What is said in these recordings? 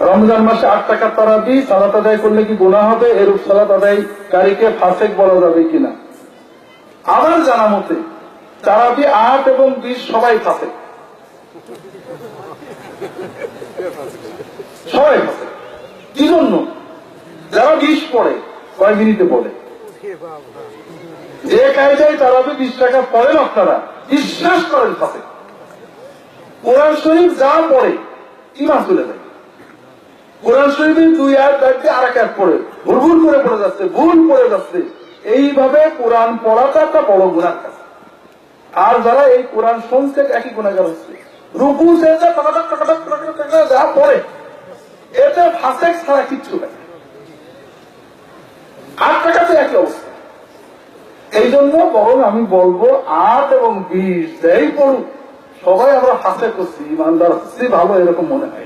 রমজান মাসে আট টাকার তারাবি, সালাত আদায় করলে কি গুণা হবে? এরূপ সালাত আদায়কারীকে ফাসেক বলা যাবে কিনা? আমার জানা মতে, তারাবি আট এবং বিশ সবাই ফাসেক। সবাই ফাসেক। কি জন্য? যারা বিশ পড়ে, কয় মিনিটে পড়ে যে কায়দায় তারাবি বিশ টাকা পড়েন আপনারা, বিশ্বাস করেন ফাসেক। কোরআন শরীফ যা পড়ে কি মাস চলে যায়। কোরআন শরীফের দুই আয়াত দায়িত্বে আর এক পড়ে ভুল ভুল করে পড়ে যাচ্ছে, ভুল পড়ে যাচ্ছে। এইভাবে কোরআন পড়াটা একটা বড় গুণার কাজ আর যারা এই কোরআন শুনছে, একই গুণাগার হচ্ছে। রুকু, সেজদা টাকাটাক টাকাটাক টাকাটাক যা পড়ে, এতে ফাঁসেক ছাড়া কিচ্ছু নেই। আট টাকাতে একই অবস্থা। এই জন্য বরং আমি বলব, আট এবং বিশ যাই পড়ুক, সবাই আমরা ফাঁসে করছি, ইমানদার হচ্ছি, ভালো এরকম মনে হয়।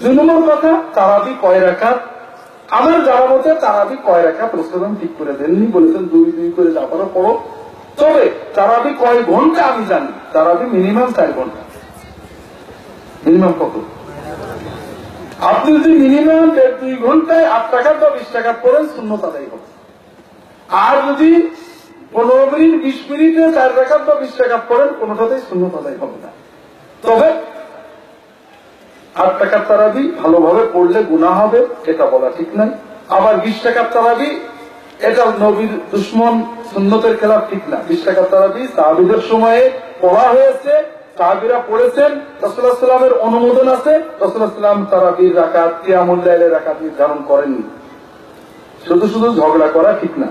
দুই নম্বর কথা তারাবি কয় রাখা আমার জানা মতে তারাবি কয় রাখা প্রশ্ন ঠিক করে দেননি, বলেছেন দুই দুই করে যা পারো পড়ো। তবে তারাবি কয় ঘণ্টা আমি জানি। তারাবি মিনিমাম চার ঘণ্টা। মিনিমাম কত? আপনি যদি মিনিমাম দেড়, দুই ঘন্টায় আট টাকা বা বিশ টাকা পড়েন শূন্য তাদাই হবে। আর যদি পনেরো মিনিট, বিশ মিনিটে চার টাকা বা বিশ টাকা পড়েন, কোনোটাতেই শূন্য তাদাই হবে না। তবে আট টাকার তারাবি ভালোভাবে পড়লে গুণা হবে, এটা বলা ঠিক নাই। আবার বিশ টাকার তারাবি এটা নবীর দুশ্মন সুন্নতের খেলাফ ঠিক না। বিশ টাকার তারাবি সাহাবিদের সময়ে পড়া হয়েছে, সাহাবিরা পড়েছেন রসুল্লাহ সাল্লামের অনুমোদন আছে রসুল্লাহ সাল্লাম তারাবির রাখাত কিয়ামুল্লাহ রাখাত নির্ধারণ করেননি। শুধু শুধু ঝগড়া করা ঠিক না।